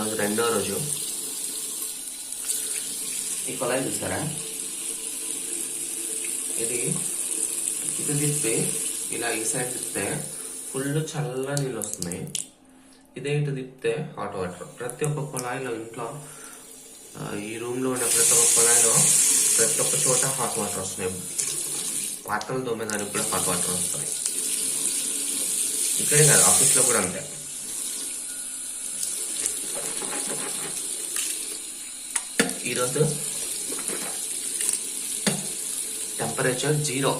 ఈరోజు రెండో రోజు. ఈ కొలాయి చూసారా? ఇది ఇది తిప్పి ఇలా ఈ సైడ్ తిప్పితే ఫుల్ చల్ల నీళ్ళు వస్తున్నాయి ఇదే ఇటు తిప్పితే హాట్ వాటర్ ప్రతి ఒక్క కుళాయిలో ఇంట్లో ఈ రూమ్లో ఉన్న ప్రతి ఒక్క కుళాయిలో ప్రతి ఒక్క చోట హాట్ వాటర్ వస్తున్నాయి. పాత్రలు తోమేదానికి కూడా హాట్ వాటర్ వస్తాయి. ఇక్కడే కాదు ఆఫీస్లో కూడా అంతే. ఈరోజు టెంపరేచర్ జీరో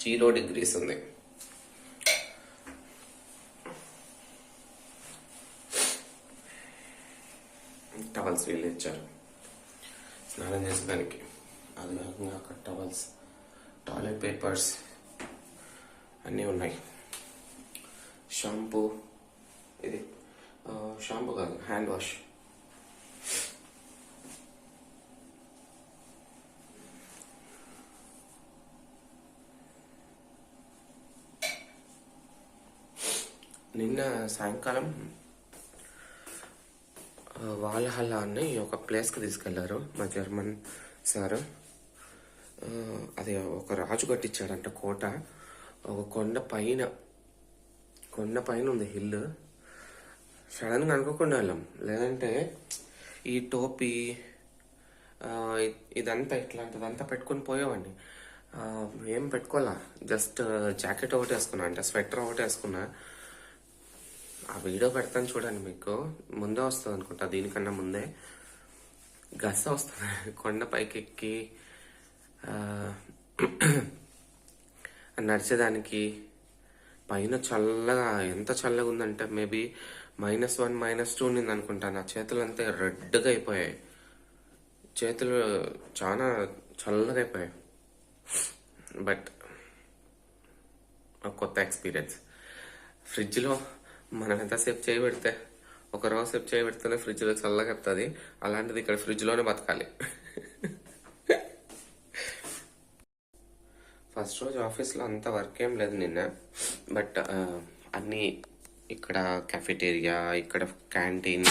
జీరో డిగ్రీస్ ఉంది. టవల్స్ వీళ్ళు ఇచ్చారు. స్నానం చేసేదానికి. అది కాకుండా అక్కడ టవల్స్ టాయిలెట్ పేపర్స్ అన్నీ ఉన్నాయి. షాంపూ ఇది షాంపూ కాదు హ్యాండ్ వాష్ నిన్న సాయంకాలం వాల్హల్లా అని ఒక ప్లేస్కి తీసుకెళ్ళారు మా జర్మన్ సార్. అది ఒక రాజు కట్టించాడంట కోట. ఒక కొండ పైన కొండ పైన ఉంది హిల్ సడన్గా అనుకోకుండా వెళ్ళాం. లేదంటే ఈ టోపీ ఇదంతా ఇట్లాంటిదంతా పెట్టుకొని పోయేవాడిని. ఏం పెట్టుకోవాలా జస్ట్ జాకెట్ ఒకటి వేసుకున్నా అంటే స్వెటర్ ఒకటి వేసుకున్నా. ఆ వీడియో పెడతాను చూడండి మీకు. ముందే వస్తుంది అనుకుంటా దీనికన్నా ముందే. గస వస్తుంది. కొండ పైకి ఎక్కి నడిచేదానికి పైన చల్లగా ఎంత చల్లగా ఉందంటే maybe minus one minus two ఉంది అనుకుంటా. నా చేతులు అంతే రెడ్గా అయిపోయాయి. చేతులు చాలా చల్లగా అయిపోయాయి. బట్ కొత్త ఎక్స్పీరియన్స్. ఫ్రిడ్జ్లో మనం ఎంతసేపు చేయబెడితే ఒక రోజు సేపు చేయబెడితేనే ఫ్రిడ్జ్లో చల్లగా వస్తుంది అలాంటిది ఇక్కడ ఫ్రిడ్జ్లోనే బతకాలి. ఫస్ట్ రోజు ఆఫీస్లో అంత వర్క్ ఏం లేదు నిన్న. బట్ అన్నీ ఇక్కడ కెఫెటేరియా ఇక్కడ క్యాంటీన్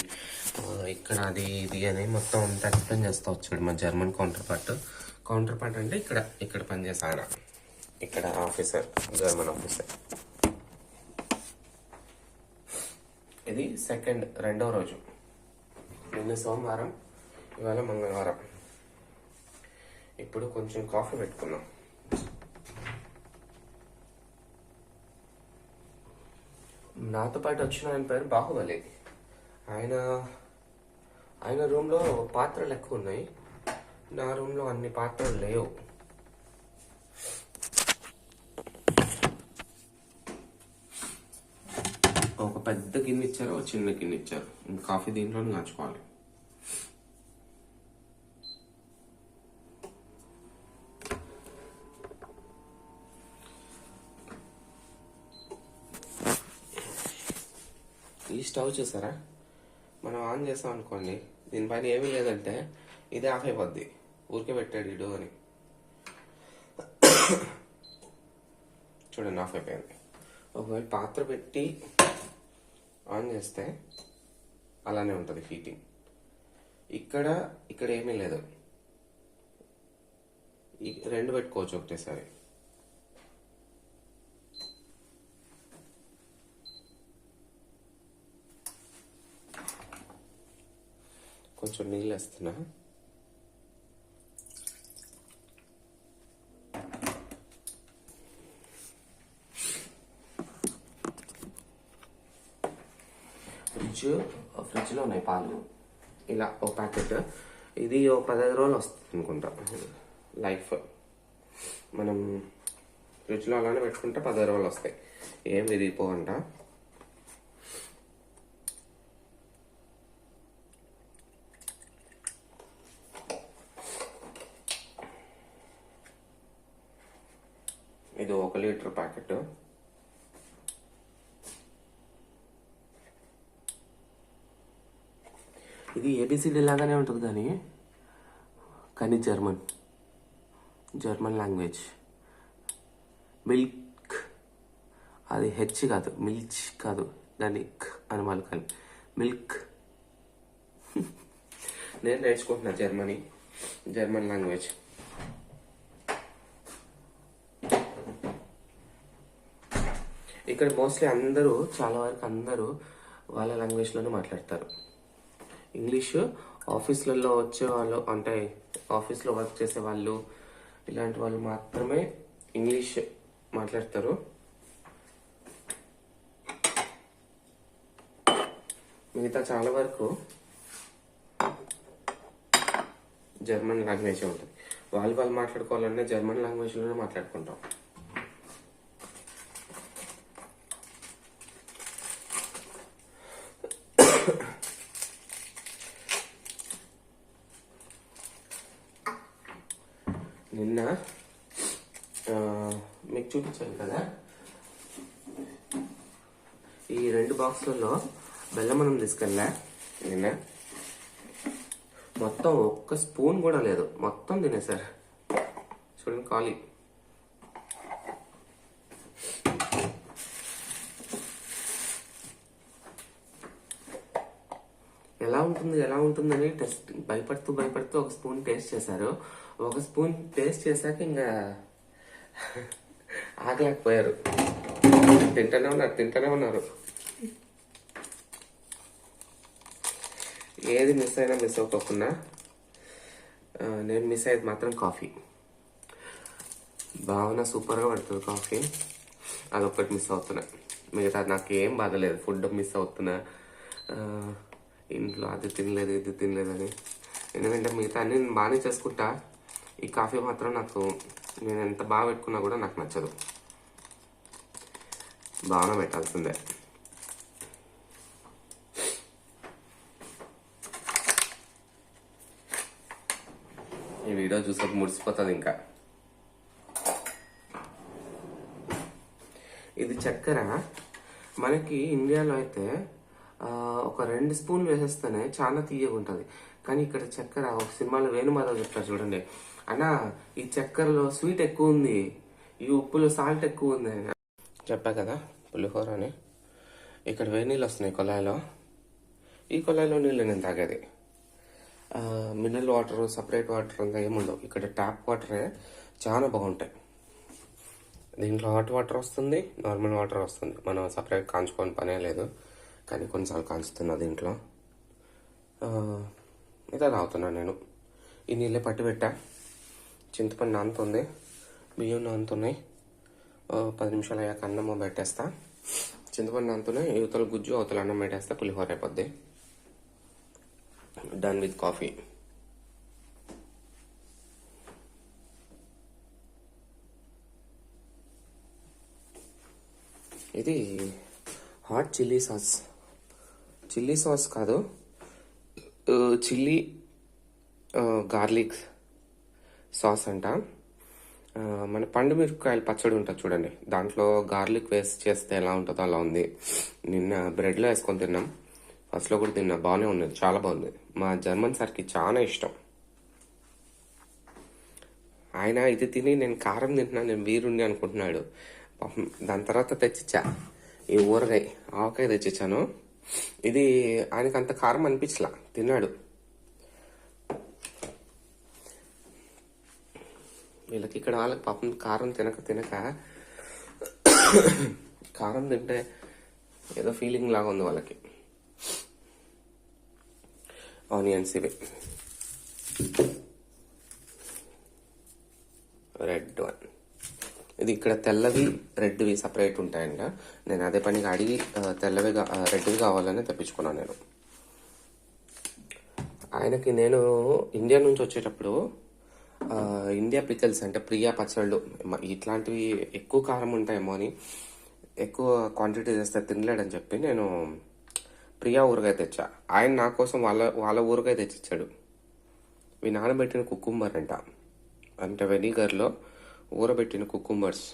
ఇక్కడ అది ఇది అని మొత్తం అంతా ఎక్స్ప్లెయిన్ చేస్తూ వచ్చాడు మా German counterpart counterpart అంటే ఇక్కడ ఇక్కడ పనిచేసే ఆయన. ఇక్కడ ఆఫీసర్ జర్మన్ ఆఫీసర్ ఇది సెకండ్ రెండవ రోజు. నిన్న సోమవారం ఇవాళ మంగళవారం. ఇప్పుడు కొంచెం కాఫీ పెట్టుకున్నాం నాతో పాటు వచ్చిన ఆయన పేరు బాహుబలి. ఆయన ఆయన రూమ్లో పాత్రలు ఎక్కువ ఉన్నాయి. నా రూమ్లో అన్ని పాత్రలు లేవు ఒక పెద్ద గిన్నె ఇచ్చారు ఒక చిన్న గిన్నె ఇచ్చారు ఇంకా కాఫీ దీంట్లోనే కాచుకోవాలి ఈ స్టవ్ చూసారా? మనం ఆన్ చేసాం అనుకోండి దీనిపైన ఏమీ లేదంటే ఇదే ఆఫ్ అయిపోద్ది. ఊరికే పెట్టాడు ఇడు అని. చూడండి ఆఫ్ అయిపోయింది. ఒకవేళ పాత్ర పెట్టి ఆన్ చేస్తే అలానే ఉంటుంది హీటింగ్ ఇక్కడ ఇక్కడ ఏమీ లేదు. రెండు పెట్టుకోవచ్చు ఒకటేసారి. కొంచెం నీళ్ళు వేస్తున్నా. ఫ్రిడ్జ్ ఫ్రిడ్జ్లో ఉన్నాయి పాలు. ఇలా ఒక ప్యాకెట్. ఇది ఒక పదహైదు రోజులు వస్తుంది అనుకుంటా. లైఫ్. మనం ఫ్రిడ్జ్లో అలానే పెట్టుకుంటే పదహైదు రోజులు వస్తాయి. ఏం విరిగిపోవంట ఇది ఒక లీటర్ ప్యాకెట్. ఇది ఏబిసిడి లాగానే ఉంటుంది కానీ కానీ జర్మన్. German language. మిల్క్. అది హెచ్ కాదు. మిల్చ్ కాదు. దాన్ని క్ అని మలకాలి. మిల్క్. నేను నేర్చుకుంటున్నా జర్మనీ. German language. ఇక్కడ మోస్ట్లీ అందరూ చాలా వరకు అందరూ వాళ్ళ లాంగ్వేజ్లోనే మాట్లాడతారు. ఇంగ్లీష్ ఆఫీసులలో వచ్చే వాళ్ళు అంటే ఆఫీస్లో వర్క్ చేసే వాళ్ళు ఇలాంటి వాళ్ళు మాత్రమే ఇంగ్లీష్ మాట్లాడతారు. మిగతా చాలా వరకు జర్మన్ లాంగ్వేజ్ ఉంటుంది. వాళ్ళు వాళ్ళు మాట్లాడుకోవాలంటే జర్మన్ లాంగ్వేజ్లోనే మాట్లాడుకుంటాం. నిన్న మీకు చూపించాను కదా. ఈ రెండు బాక్సులలో బెల్లమనం తీసుకెళ్ళా నిన్న. మొత్తం ఒక్క స్పూన్ కూడా లేదు. మొత్తం తినేసారు చూడండి ఖాళీ ఎలా ఉంటుంది ఎలా ఉంటుందని టెస్ట్ భయపడుతూ భయపడుతూ ఒక స్పూన్ టేస్ట్ చేశారు. ఒక స్పూన్ టేస్ట్ చేశాక ఇంకా ఆగలేకపోయారు. తింటూనే ఉన్నారు తింటూనే ఉన్నారు. ఏది మిస్ అయినా మిస్ అవ్వకుండా నేను మిస్ అయ్యేది మాత్రం కాఫీ. భావన సూపర్గా పడుతుంది కాఫీ. అదొక్కటి మిస్ అవుతున్నా. మిగతా నాకు ఏం బాధలేదు ఫుడ్ మిస్ అవుతున్నా. ఇంట్లో అది తినలేదు ఇది తినలేదు అని. ఎందుకంటే మిగతా అన్ని నేను బాగానే చేసుకుంటా. ఈ కాఫీ మాత్రం నాకు నేను ఎంత బాగా పెట్టుకున్నా కూడా నాకు నచ్చదు. భావన పెట్టాల్సిందే. ఈ వీడియో చూసాక ముడిసిపోతుంది ఇంకా. ఇది చక్కెర. మనకి ఇండియాలో అయితే ఒక రెండు స్పూన్లు వేసేస్తేనే చాలా తీయగా ఉంటుంది. కానీ ఇక్కడ చక్కెర ఒక సినిమాలో వేణుమాధవ్ చెప్తారు చూడండి. అన్న ఈ చక్కెరలో స్వీట్ ఎక్కువ ఉంది. ఈ ఉప్పులో సాల్ట్ ఎక్కువ ఉంది అని. చెప్పా కదా పులిహోర అని ఇక్కడ వేడి నీళ్ళు వస్తున్నాయి కొలాయిలో ఈ కొలాయిలో నీళ్ళు నేను తాగేది. మినరల్ వాటర్ సపరేట్ వాటర్ అంతా ఏముండవు. ఇక్కడ ట్యాప్ వాటరే చాలా బాగుంటాయి. దీంట్లో హాట్ వాటర్ వస్తుంది నార్మల్ వాటర్ వస్తుంది. మనం సపరేట్ కాంచుకొని పనే లేదు. కానీ కొన్నిసార్లు కాల్చుతున్నా దీంట్లో. ఇదే తాగుతున్నాను నేను. ఈ నీళ్ళే పట్టి పెట్టా. చింతపండు నానుతుంది బియ్యం నానుతున్నాయి. పది నిమిషాలు అయ్యాక అన్నం పెట్టేస్తా. చింతపండు నానుతున్నాయి యువతల గుజ్జు అవతల అన్నం పెట్టేస్తా పులిహోర అయిపోద్ది. డన్ విత్ కాఫీ ఇది hot chilli sauce chilli sauce కాదు. చిల్లీ గార్లిక్ సాస్ అంట. మన పండు మిరపకాయలు పచ్చడి ఉంటుంది చూడండి. దాంట్లో గార్లిక్ వేసి చేస్తే ఎలా ఉంటుందో అలా ఉంది. నిన్న బ్రెడ్లో వేసుకొని తిన్నాం. ఫస్ట్లో కూడా తిన్నా. బాగానే ఉన్నది. చాలా బాగుంది. మా జర్మన్ సార్కి చాలా ఇష్టం. ఆయన ఇది తిని నేను కారం తింటున్నా నేను వీరుండి అనుకుంటున్నాడు. దాని తర్వాత తెచ్చిచ్చా. ఈ ఊరగాయ ఆవకాయ తెచ్చిచ్చాను. ఇది ఆయనకు అంత కారం అనిపించలా. తిన్నాడు. వీళ్ళకి ఇక్కడ వాళ్ళకి పాపం కారం తినక తినక కారం తింటే ఏదో ఫీలింగ్ లాగా ఉంది వాళ్ళకి. ఆనియన్స్ ఇవి. రెడ్ వన్ ఇది ఇక్కడ తెల్లవి రెడ్వి సపరేట్ ఉంటాయంట. నేను అదే పనిగా అడిగి తెల్లవి రెడ్వి కావాలని తెప్పించుకున్నాను నేను. ఆయనకి నేను ఇండియా నుంచి వచ్చేటప్పుడు ఇండియా పికల్స్ అంటే ప్రియా పచ్చళ్ళు ఇట్లాంటివి ఎక్కువ కారం ఉంటాయేమో అని ఎక్కువ క్వాంటిటీ చేస్తే తినలేడని చెప్పి నేను ప్రియా ఊరగాయ తెచ్చా. ఆయన నా కోసం వాళ్ళ వాళ్ళ ఊరగాయ తెచ్చిచ్చాడు. మీ నానబెట్టిన కుకుంబర్ అంట. అంటే వెనిగర్లో ఊరబెట్టిన కుకుంబర్స్.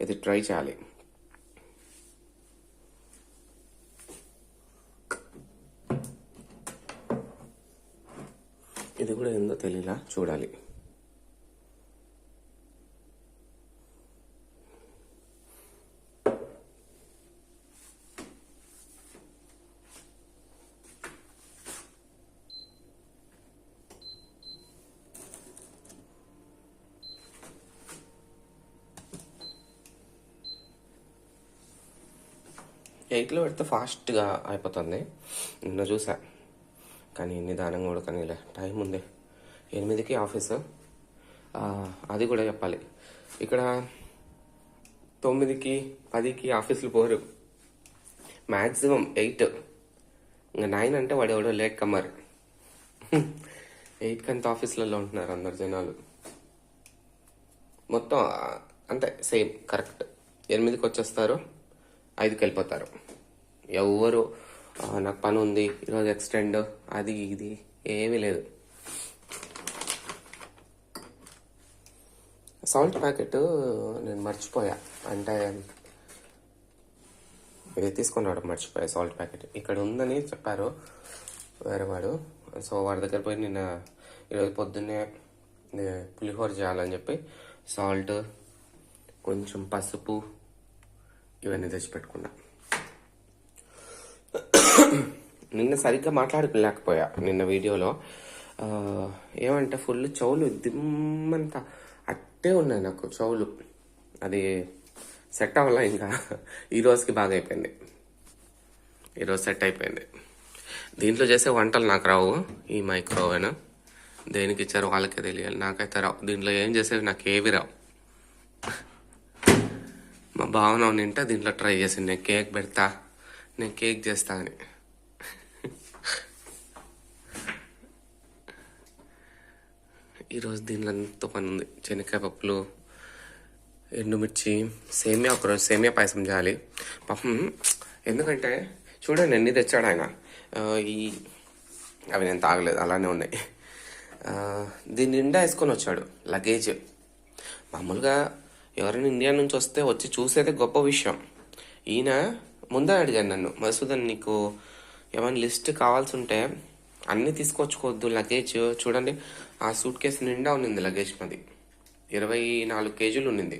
ఇది ట్రై చేయాలి. ఇది కూడా ఏందో తెలియలా చూడాలి. ఎయిట్లో పెడితే ఫాస్ట్గా అయిపోతుంది. నిన్న చూసా. కానీ నిదానంగా కూడా కానీ టైం ఉంది. ఎనిమిదికి ఆఫీసు. అది కూడా చెప్పాలి. ఇక్కడ తొమ్మిదికి పదికి ఆఫీసులు పోరు. Maximum eight. ఇంకా నైన్ అంటే వాడు ఎవడో లేట్ కమ్మర్. ఎయిట్ కంత ఆఫీసులలో ఉంటున్నారు అందరు జనాలు. మొత్తం అంతే సేమ్ కరెక్ట్. ఎనిమిదికి వచ్చేస్తారు. ఐదుకి వెళ్ళిపోతారు. ఎవరు నాకు పని ఉంది ఈరోజు ఎక్స్టెండ్ అది ఇది ఏమీ లేదు. సాల్ట్ ప్యాకెట్ నేను మర్చిపోయా. అంటే ఇది తీసుకున్నాడు మర్చిపోయా సాల్ట్ ప్యాకెట్. ఇక్కడ ఉందని చెప్పారు వేరే వాడు. సో వాడి దగ్గర పోయి నిన్న ఈరోజు పొద్దున్నే పులిహోర చేయాలని చెప్పి సాల్ట్ కొంచెం పసుపు ఇవన్నీ తెచ్చిపెట్టుకున్నా. నిన్న సరిగ్గా మాట్లాడుకోలేకపోయా నిన్న వీడియోలో. ఏమంటే ఫుల్ చెవులు దిమ్మంత అట్టే ఉన్నాయి నాకు చెవులు. అది సెట్ అవ్వాల ఇంకా? ఈరోజుకి బాగా అయిపోయింది. ఈరోజు సెట్ అయిపోయింది. దీంట్లో చేసే వంటలు నాకు రావు. ఈ మైక్రోవెను దేనికి ఇచ్చారు వాళ్ళకే తెలియాలి. నాకైతే రావు. దీంట్లో ఏం చేసేవి నాకు ఏవి రావు. మా భావన నింటే దీంట్లో ట్రై చేసింది నేను కేక్ పెడతా నేను కేక్ చేస్తా అని. ఈరోజు దీనిలో ఎంతో పని ఉంది. శనక్కాయ పప్పులు ఎండుమిర్చి సేమియా ఒకరోజు సేమియా పాయసం చేయాలి. పాపం ఎందుకంటే చూడండి ఎన్ని తెచ్చాడు ఆయన. ఈ అవి నేను తాగలేదు అలానే ఉన్నాయి. దీని నిండా వేసుకొని వచ్చాడు లగేజ్. మామూలుగా ఎవరైనా ఇండియా నుంచి వస్తే వచ్చి చూసేదే గొప్ప విషయం. ఈయన ముందే అడిగాను నన్ను మధుసూదన్ నీకు ఏమైనా లిస్ట్ కావాల్సి ఉంటే అన్నీ తీసుకొచ్చుకోవద్దు లగేజ్ చూడండి. ఆ సూట్ కేసు నిండా ఉన్నింది లగేజ్ మాది. ఇరవై నాలుగు కేజీలు ఉన్నింది.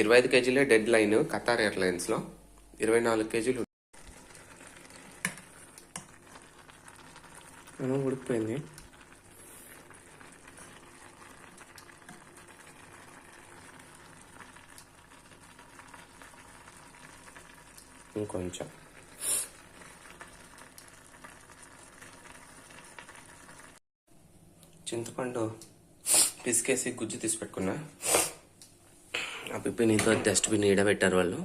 ఇరవై ఐదు కేజీలే డెడ్ లైన్ కతార్ ఎయిర్లైన్స్లో ఇరవై నాలుగు కేజీలు అన్నం ఉడికిపోయింది. ఇంకొంచెం. చింతపండు పిసికేసి గుజ్జు తీసి పెట్టుకున్నా. ఆ పిప్పినితో డస్ట్బిన్ ఈడబెట్టారు వాళ్ళు.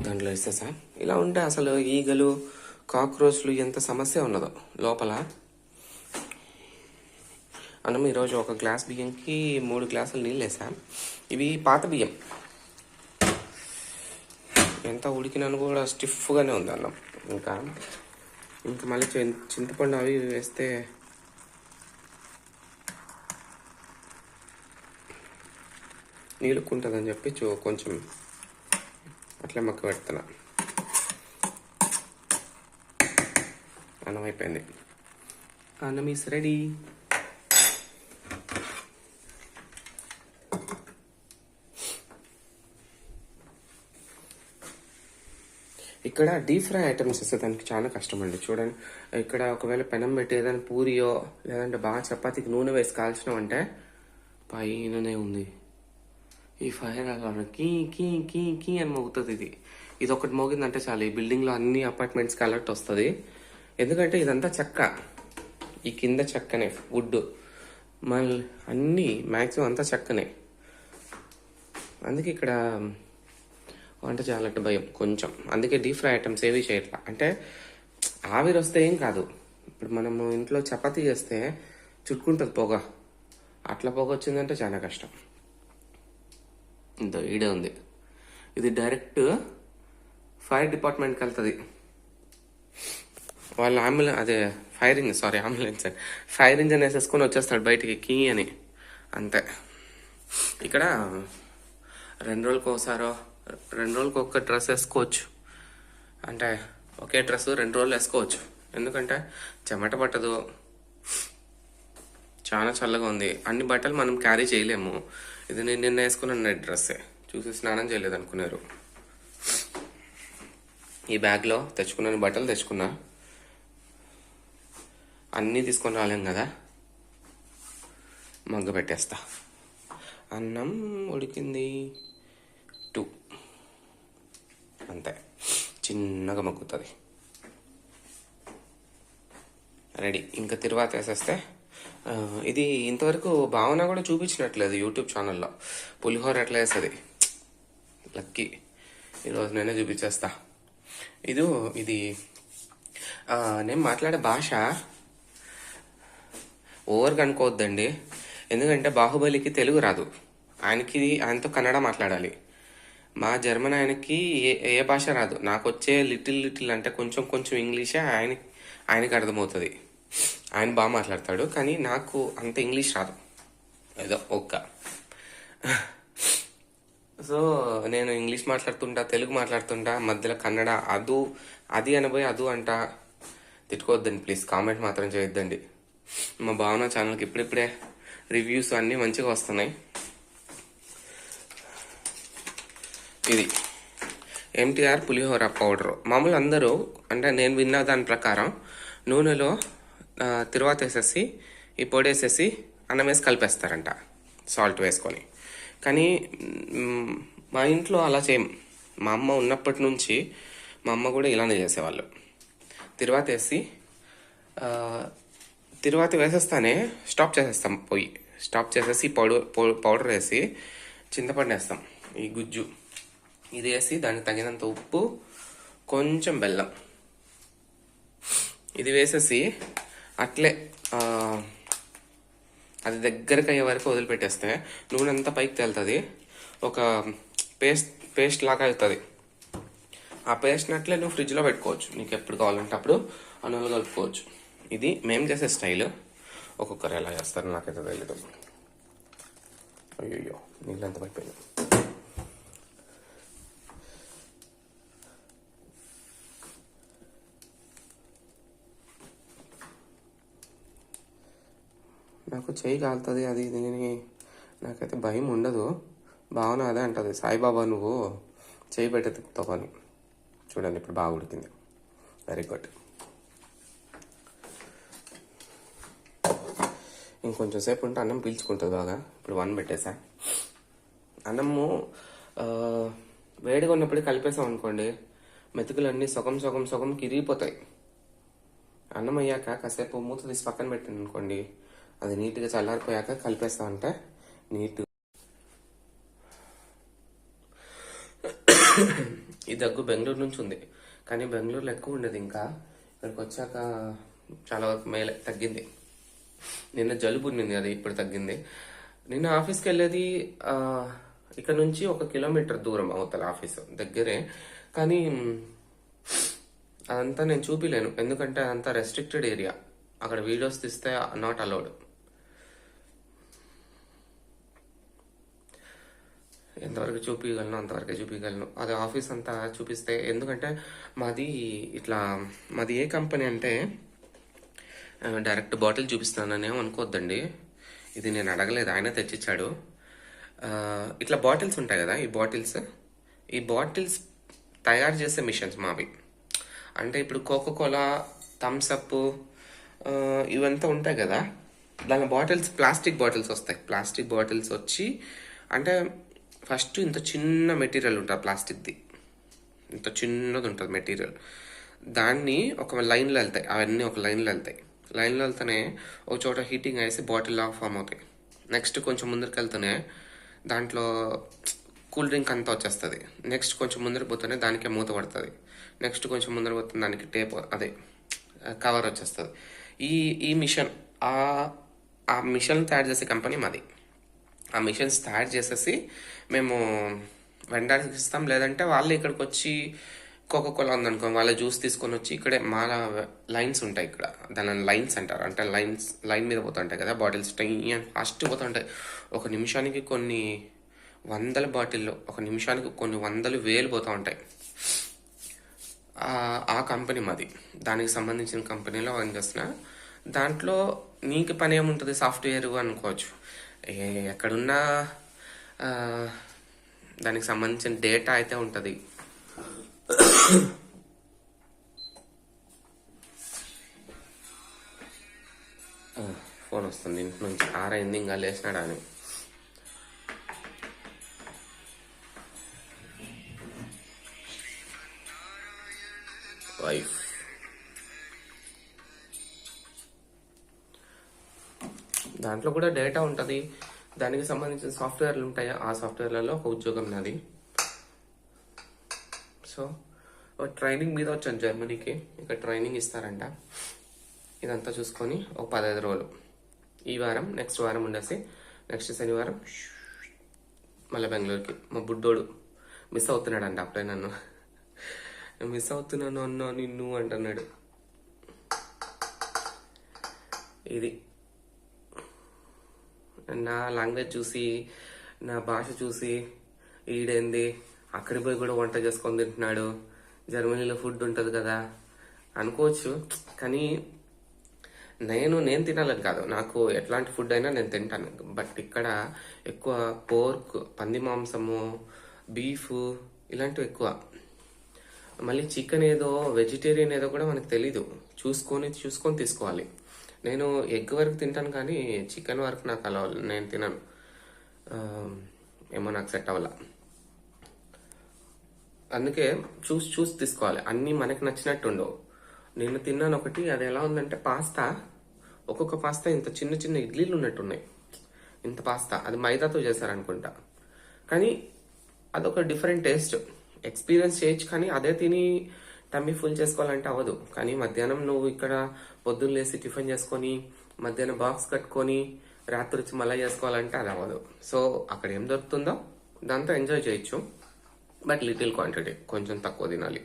దాంట్లో ఇస్తేసా ఇలా ఉంటే అసలు ఈగలు కాక్రోచ్లు ఎంత సమస్య ఉన్నదో లోపల. అన్నం ఈరోజు ఒక గ్లాస్ బియ్యంకి మూడు గ్లాసులు నీళ్ళు వేసాం. ఇవి పాత బియ్యం. ఎంత ఉడికినాను కూడా స్టిఫ్గానే ఉంది అన్నం. ఇంకా ఇంకా మళ్ళీ చింతపండు అవి వేస్తే నీళ్ళుకుంటుందని చెప్పి చూ కొంచెం అట్లా మక్క పెడుతున్నా. అన్నం అయిపోయింది. Annam is ready. ఇక్కడ డీప్ ఫ్రై ఐటమ్స్ వస్తే దానికి చాలా కష్టం అండి చూడండి. ఇక్కడ ఒకవేళ పెనం పెట్టి ఏదైనా పూరియో లేదంటే బాగా చపాతీకి నూనె వేసి కాల్చినాం అంటే పైననే ఉంది. ఈ ఫైర్ అలారం కీ కీ కీ కీ అని మోగుతుంది ఇది. ఇది ఒకటి మోగిందంటే చాలు. ఈ బిల్డింగ్లో అన్ని అపార్ట్మెంట్స్కి అలర్ట్ వస్తుంది. ఎందుకంటే ఇదంతా చెక్క. ఈ కింద చెక్కనే వుడ్ మళ్ళీ అన్నీ మ్యాక్సిమం అంతా చెక్కనే. అందుకే ఇక్కడ వంట చేయాలంటే భయం కొంచెం. అందుకే డీప్ ఫ్రై ఐటమ్స్ ఏవి చేయట్లా. అంటే ఆవిరి వస్తే ఏం కాదు. ఇప్పుడు మనము ఇంట్లో చపాతీ చేస్తే చుట్టుకుంటుంది పొగ. అట్లా పొగ వచ్చిందంటే చాలా కష్టం. ఇంత ఈడే ఉంది. ఇది డైరెక్ట్ ఫైర్ డిపార్ట్మెంట్కి వెళ్తుంది. వాళ్ళ అంబులెన్స్ అదే fire engine sorry ambulance fire engine వేసేసుకొని వచ్చేస్తాడు బయటికి కీ అని. అంతే. ఇక్కడ రెండు రోజులకు ఒకసారో రెండు రోజులకి ఒక్క డ్రెస్ వేసుకోవచ్చు. అంటే ఒకే డ్రెస్ రెండు రోజులు వేసుకోవచ్చు. ఎందుకంటే చెమట పట్టదు. చాలా చల్లగా ఉంది. అన్ని బట్టలు మనం క్యారీ చేయలేము. ఇది నేను నిన్న వేసుకున్న నెట్ డ్రెస్సే. చూసి స్నానం చేయలేదు అనుకున్నారు. ఈ బ్యాగ్లో తెచ్చుకున్న బట్టలు తెచ్చుకున్నా. అన్నీ తీసుకొని రాలేం కదా? మగ్గ పెట్టేస్తా. అన్నం ఉడికింది. అంతే. చిన్నగా మగ్గుతుంది. రెడీ. ఇంకా తిరువాత వేసేస్తే ఇది ఇంతవరకు భావన కూడా చూపించినట్లేదు యూట్యూబ్ ఛానల్లో. పులిహోర ఎట్లా వేస్తుంది? లక్కీ. ఈరోజు నేనే చూపించేస్తా. ఇది ఇది నేను మాట్లాడే భాష ఓవర్గా అనుకోవద్దండి. ఎందుకంటే బాహుబలికి తెలుగు రాదు. ఆయనకి ఆయనతో కన్నడ మాట్లాడాలి. మా జర్మన్ ఆయనకి ఏ ఏ భాష రాదు. నాకు వచ్చే లిటిల్ లిటిల్ అంటే కొంచెం కొంచెం ఇంగ్లీషే ఆయన ఆయనకి అర్థమవుతుంది. ఆయన బాగా మాట్లాడతాడు కానీ నాకు అంత ఇంగ్లీష్ రాదు. ఏదో ఒక్క. సో నేను ఇంగ్లీష్ మాట్లాడుతుంటా తెలుగు మాట్లాడుతుంటా మధ్యలో కన్నడ అదు అది అనబోయి అదు అంట. తిట్టుకోవద్దండి ప్లీజ్ కామెంట్ మాత్రం చేయొద్దండి. మా భావన ఛానల్కి ఇప్పుడిప్పుడే రివ్యూస్ అన్నీ మంచిగా వస్తున్నాయి. ఇది. MTR pulihora powder. మామూలు అందరూ అంటే నేను విన్న దాని ప్రకారం నూనెలో తిరువాత వేసేసి ఈ పొడి వేసేసి అన్నం వేసి కలిపేస్తారంట సాల్ట్ వేసుకొని. కానీ మా ఇంట్లో అలా చేయం. మా అమ్మ ఉన్నప్పటి నుంచి మా అమ్మ కూడా ఇలానే చేసేవాళ్ళు. తిరువాత వేసి తిరువాత వేసేస్తానే స్టాప్ చేసేస్తాం పొయ్యి. స్టాప్ చేసేసి పౌడర్ పౌడర్ వేసి చింతపండు వేస్తాం ఈ గుజ్జు. ఇది వేసి దానికి తగినంత ఉప్పు కొంచెం బెల్లం. ఇది వేసేసి అట్లే అది దగ్గరకు అయ్యే వరకు వదిలిపెట్టేస్తే నూనె అంతా పైకి తేలుతుంది. ఒక పేస్ట్ పేస్ట్ లాగా అవుతుంది. ఆ పేస్ట్ని అట్లే నువ్వు ఫ్రిడ్జ్లో పెట్టుకోవచ్చు. నీకు ఎప్పుడు కావాలంటే అప్పుడు అన్నంలో కలుపుకోవచ్చు. ఇది మేము చేసే స్టైల్. ఒక్కొక్కరు ఎలా చేస్తారు నాకైతే తెలియదు అయ్యో నీళ్ళంతా పడిపోయింది నాకు చేయి కాలుతుంది అది ఇది నాకైతే భయం ఉండదు. భావన అదే అంటుంది. సాయిబాబా నువ్వు చేయి పెట్టి తిప్పుతావు అని చూడండి ఇప్పుడు బాగా ఉడికింది. వెరీ గుడ్ ఇంకొంచెం సేపు ఉంటే అన్నం పీల్చుకుంటుంది బాగా. ఇప్పుడు వన్ పెట్టేసా. అన్నము వేడిగా ఉన్నప్పుడు కలిపేసాం అనుకోండి మెతుకులన్నీ సగం సగం సగం కిరిగిపోతాయి. అన్నం అయ్యాక కాసేపు మూత తీసి పక్కన పెట్టింది అనుకోండి అది నీట్గా చల్లారిపోయాక కలిపేస్తా అంటే నీట్ ఈ దగ్గు బెంగళూరు నుంచి ఉంది. కానీ బెంగళూరులో ఎక్కువ ఉండేది ఇంకా. ఇక్కడికి వచ్చాక చాలా వరకు మేలే తగ్గింది. నిన్న జలుబు ఉండింది అది ఇప్పుడు తగ్గింది. నిన్న ఆఫీస్కి వెళ్ళేది ఇక్కడ నుంచి ఒక కిలోమీటర్ దూరం అవతల ఆఫీస్ దగ్గరే. కానీ అదంతా నేను చూపిలేను. ఎందుకంటే అదంతా రెస్ట్రిక్టెడ్ ఏరియా అక్కడ వీడియోస్ తీస్తే నాట్ అలౌడ్ ఎంతవరకు చూపించగలను అంతవరకే చూపించగలను అది ఆఫీస్ అంతా చూపిస్తే ఎందుకంటే మాది ఇట్లా మాది ఏ కంపెనీ అంటే డైరెక్ట్ బాటిల్ చూపిస్తానని అనుకోవద్దండి ఇది నేను అడగలేదు ఆయన తెచ్చిచ్చాడు. ఇట్లా బాటిల్స్ ఉంటాయి కదా ఈ బాటిల్స్. ఈ బాటిల్స్ తయారు చేసే మిషన్స్ మావి. అంటే ఇప్పుడు కోకో కోలా థమ్సప్ ఇవంతా ఉంటాయి కదా. దాని బాటిల్స్ ప్లాస్టిక్ బాటిల్స్ వస్తాయి. ప్లాస్టిక్ బాటిల్స్ వచ్చి అంటే ఫస్ట్ ఇంత చిన్న మెటీరియల్ ఉంటుంది ప్లాస్టిక్ది. ఇంత చిన్నది ఉంటుంది మెటీరియల్. దాన్ని ఒక లైన్లో వెళ్తాయి. అవన్నీ ఒక లైన్లో వెళ్తాయి. లైన్లో వెళ్తేనే ఒక చోట హీటింగ్ వేసి బాటిల్ లాగా ఫామ్ అవుతాయి. నెక్స్ట్ కొంచెం ముందరికి వెళ్తేనే దాంట్లో కూల్ డ్రింక్ అంతా వచ్చేస్తుంది. నెక్స్ట్ కొంచెం ముందరికి పోతేనే దానికే మూత పడుతుంది. నెక్స్ట్ కొంచెం ముందర పోతుంది దానికి టేప్ అదే కవర్ వచ్చేస్తుంది. ఈ ఈ మిషన్ ఆ ఆ మిషన్ తయారు చేసే కంపెనీ మాది. ఆ మిషన్స్ తయారు చేసేసి మేము వెండర్స్కి ఇస్తాం. లేదంటే వాళ్ళు ఇక్కడికి వచ్చి కోకో కోలా ఉందనుకో వాళ్ళ జ్యూస్ తీసుకొని వచ్చి ఇక్కడే మా లైన్స్ ఉంటాయి ఇక్కడ. దాని లైన్స్ అంటారు. అంటే లైన్స్ లైన్ మీద పోతుంటాయి కదా బాటిల్స్ ఫాస్ట్ పోతుంటాయి. ఒక నిమిషానికి కొన్ని వందల బాటిల్లో ఒక నిమిషానికి కొన్ని వందలు వేలు పోతూ ఉంటాయి. ఆ- కంపెనీ మాది. దానికి సంబంధించిన కంపెనీలో వర్క్ చేస్తున్నా. దాంట్లో నీకు పని ఏముంటుంది? సాఫ్ట్వేర్ అనుకోవచ్చు. ఎక్కడున్నా దానికి సంబంధించిన డేటా అయితే ఉంటుంది. ఫోన్ వస్తుంది. ఇంటి నుంచి ఆరైంది ఇంకా లేచినాడా అని. వైఫ్ దాంట్లో కూడా డేటా ఉంటుంది. దానికి సంబంధించిన సాఫ్ట్వేర్లు ఉంటాయా? ఆ సాఫ్ట్వేర్లలో ఒక ఉద్యోగం నాది. సో ట్రైనింగ్ మీద వచ్చాను జర్మనీకి. ఇక్కడ ట్రైనింగ్ ఇస్తారంట. ఇదంతా చూసుకొని ఒక పదహైదు రోజులు. ఈ వారం నెక్స్ట్ వారం ఉండేసి నెక్స్ట్ శనివారం మళ్ళీ బెంగళూరుకి. మా బుడ్డోడు మిస్ అవుతున్నాడంట అప్పుడే నన్ను. మిస్ అవుతున్నాను అన్నా నిన్ను అంటున్నాడు. ఇది. నా లాంగ్వేజ్ చూసి నా భాష చూసి ఈడేంది? అక్కడికి పోయి కూడా వంట చేసుకొని తింటున్నాడు. జర్మనీలో ఫుడ్ ఉంటుంది కదా. అనుకోవచ్చు. కానీ నేను నేను తినాలని కాదు. నాకు ఎట్లాంటి ఫుడ్ అయినా నేను తింటాను. బట్ ఇక్కడ ఎక్కువ పోర్క్ పంది మాంసము బీఫ్ ఇలాంటివి ఎక్కువ. మళ్ళీ చికెన్ ఏదో వెజిటేరియన్ ఏదో కూడా మనకు తెలీదు. చూసుకొని చూసుకొని తీసుకోవాలి. నేను ఎగ్ వరకు తింటాను కానీ చికెన్ వరకు నాకు అలా నేను తినను. ఏమో నాకు సెట్ అవ్వాల. అందుకే చూసి చూసి తీసుకోవాలి. అన్నీ మనకి నచ్చినట్టు ఉండవు. నేను తిన్నాను ఒకటి అది ఎలా ఉందంటే పాస్తా. ఒక్కొక్క పాస్తా ఇంత చిన్న చిన్న ఇడ్లీలు ఉన్నట్టున్నాయి. ఇంత పాస్తా. అది మైదాతో చేశారనుకుంటా. కానీ అదొక డిఫరెంట్ టేస్ట్. ఎక్స్పీరియన్స్ చేయొచ్చు కానీ అదే తిని టమ్మీ ఫుల్ చేసుకోవాలంటే అవ్వదు. కానీ మధ్యాహ్నం నువ్వు ఇక్కడ పొద్దున్న లేసి టిఫిన్ చేసుకొని మధ్యాహ్నం బాక్స్ కట్టుకొని రాత్రి వచ్చి మళ్ళీ చేసుకోవాలంటే అది అవ్వదు. సో అక్కడ ఏం దొరుకుతుందో దాంతో ఎంజాయ్ చేయొచ్చు. బట్ లిటిల్ క్వాంటిటీ కొంచెం తక్కువ తినాలి.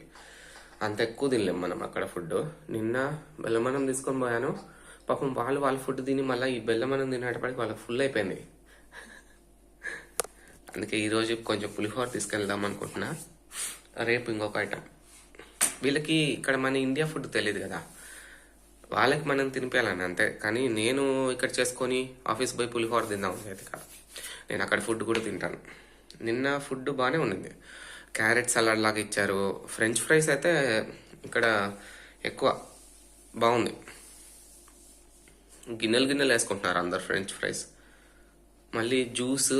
అంత ఎక్కువ తినలేం మనం అక్కడ ఫుడ్ నిన్న బెల్లమన్నం తీసుకొని పోయాను. పాపం వాళ్ళు వాళ్ళ ఫుడ్ తిని మళ్ళీ ఈ బెల్లమన్నం తినేటప్పటికి వాళ్ళకి ఫుల్ అయిపోయింది. అందుకే ఈరోజు కొంచెం పులిహోర తీసుకెళ్దాం అనుకుంటున్నా. రేపు ఇంకొక ఐటమ్. వీళ్ళకి ఇక్కడ మన ఇండియా ఫుడ్ తెలియదు కదా. వాళ్ళకి మనం తినిపించాలని అంతే. కానీ నేను ఇక్కడ చేసుకొని ఆఫీస్ పోయి పులిహోర తిందాం అనేది కాదు. నేను అక్కడ ఫుడ్ కూడా తింటాను. నిన్న ఫుడ్ బాగానే ఉండింది క్యారెట్ సలాడ్ లాగా ఇచ్చారు. ఫ్రెంచ్ ఫ్రైస్ అయితే ఇక్కడ ఎక్కువ బాగుంది. గిన్నెలు గిన్నెలు వేసుకుంటున్నారు అందరు ఫ్రెంచ్ ఫ్రైస్. మళ్ళీ జ్యూస్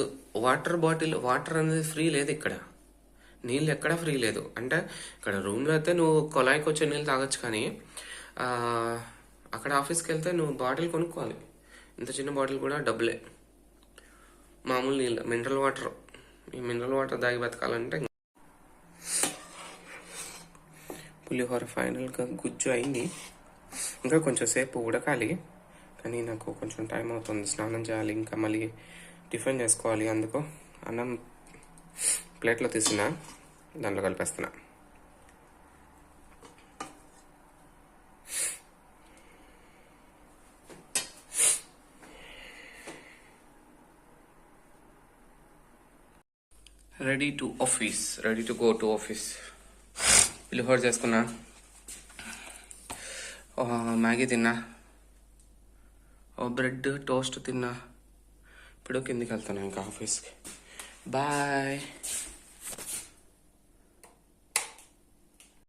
వాటర్ బాటిల్ వాటర్ అనేది ఫ్రీ లేదు ఇక్కడ. నీళ్ళు ఎక్కడ ఫ్రీ లేదు. అంటే ఇక్కడ రూమ్లో అయితే నువ్వు కొలాయికి వచ్చే నీళ్ళు తాగొచ్చు కానీ అక్కడ ఆఫీస్కి వెళ్తే నువ్వు బాటిల్ కొనుక్కోవాలి. ఇంత చిన్న బాటిల్ కూడా డబ్బులే. మామూలు నీళ్ళు మినరల్ వాటర్. ఈ మినరల్ వాటర్ దాగి బతకాలంటే పులిహోర ఫైనల్గా గుజ్జు అయింది. ఇంకా కొంచెం సేపు ఉడకాలి. కానీ నాకు కొంచెం టైం అవుతుంది. స్నానం చేయాలి. ఇంకా మళ్ళీ టిఫిన్ చేసుకోవాలి అందుకు. అన్నం ప్లేట్లో తీసిన దాంట్లో కలిపేస్తున్నా. Ready to office ready to go to office pulihora చేసుకున్నా. మ్యాగీ తిన్నా. ఓ బ్రెడ్ టోస్ట్ తిన్నా. ఇప్పుడు కిందికి వెళ్తాను ఇంకా ఆఫీస్కి. బాయ్.